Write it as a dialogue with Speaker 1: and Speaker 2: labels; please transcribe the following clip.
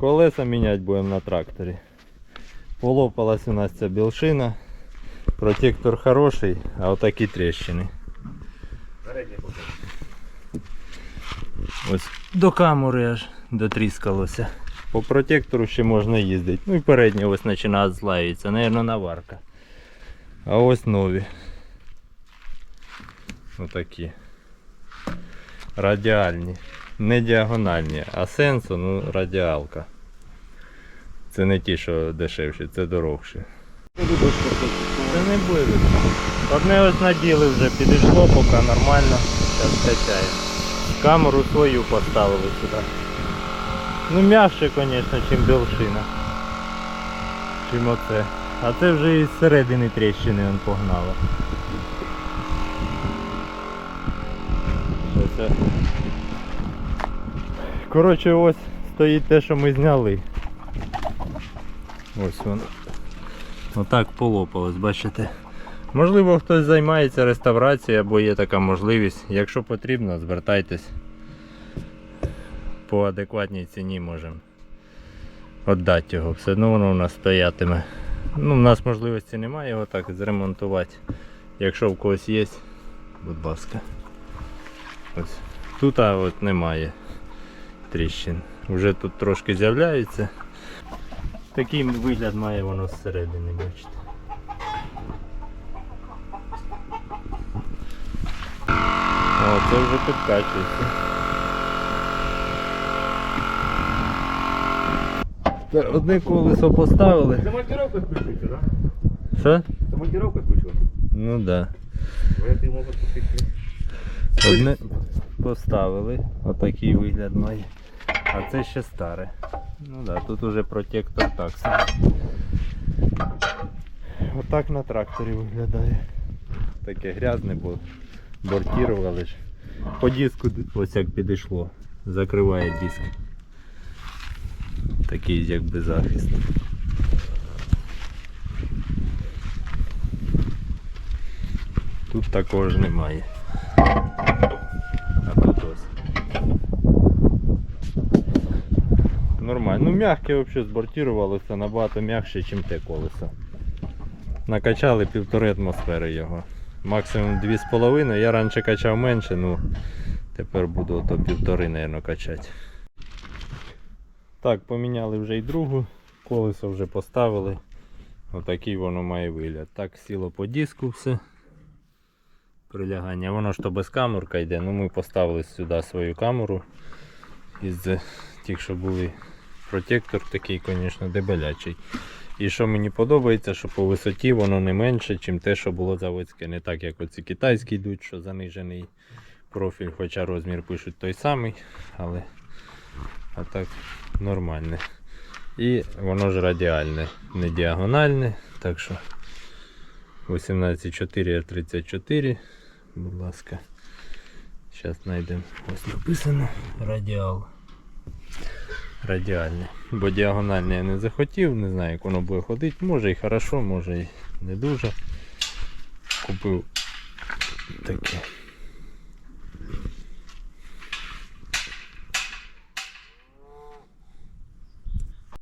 Speaker 1: Колеса міняти будемо на тракторі. Полопалась у нас ця білшина. Протектор хороший, а отакі
Speaker 2: покажи.
Speaker 1: Ось до камери аж дотріскалося. По протектору ще можна їздити. Ну і переднє ось починає злаїтися. Наверно, наварка. А ось нові. Отакі. Радіальні. Не діагональні, а сенсо, ну радіалка. Це не ті, що дешевші, це дорогші. Це не буде. Одне ось наділи вже підійшло, поки нормально. Зараз качає. Камеру свою поставили сюди. Ну м'якше, звісно, чим білшина. Чим оце. А це вже із середини тріщини він погнало. Що це? Коротше, ось стоїть те, що ми зняли. Ось воно. Отак полопалось, бачите. Можливо, хтось займається реставрацією або є така можливість. Якщо потрібно, звертайтесь. По адекватній ціні можемо віддати його. Все одно воно у нас стоятиме. Ну, у нас можливості немає його так зремонтувати. Якщо в когось є, будь ласка. Ось. Тут а, от немає тріщин. Вже тут трошки з'являється. Такий вигляд має воно зсередини, бачите. О, це вже підкачується. Одне колесо поставили.
Speaker 2: Це монтировка відключиться, так?
Speaker 1: Що?
Speaker 2: Це монтировка відключила.
Speaker 1: Ну так. Да. Одне поставили, отакий вигляд має. А це ще старе. Ну да, тут уже протектор так. Отак на тракторі виглядає. Таке грязне, бо бортірували ж. По диску ось як підійшло. Закриває диск. Такий якби захист. Тут також немає. А тут ось. Нормально. Ну м'яке взагалі збортірувалося набагато м'якше, ніж те колесо. Накачали півтори атмосфери його. Максимум 2,5. Я раніше качав менше, ну тепер буду то півтори, мабуть, качати. Так, поміняли вже і другу. Колесо вже поставили. Отакий воно має вигляд. Так сіло по диску все прилягання. Воно ж то без камерка йде. Ну ми поставили сюди свою камеру із тих, що були. Протектор такий, звісно, дебелячий. І що мені подобається, що по висоті воно не менше, ніж те, що було заводське. Не так, як оці китайські йдуть, що занижений профіль, хоча розмір пишуть той самий, але а так нормальне. І воно ж радіальне, не діагональне. Так що 184 34 будь ласка. Зараз знайдемо. Ось написано радіал. Радіальне. Бо діагональне я не захотів, не знаю як воно буде ходити. Може і хорошо, може і не дуже. Купив таке.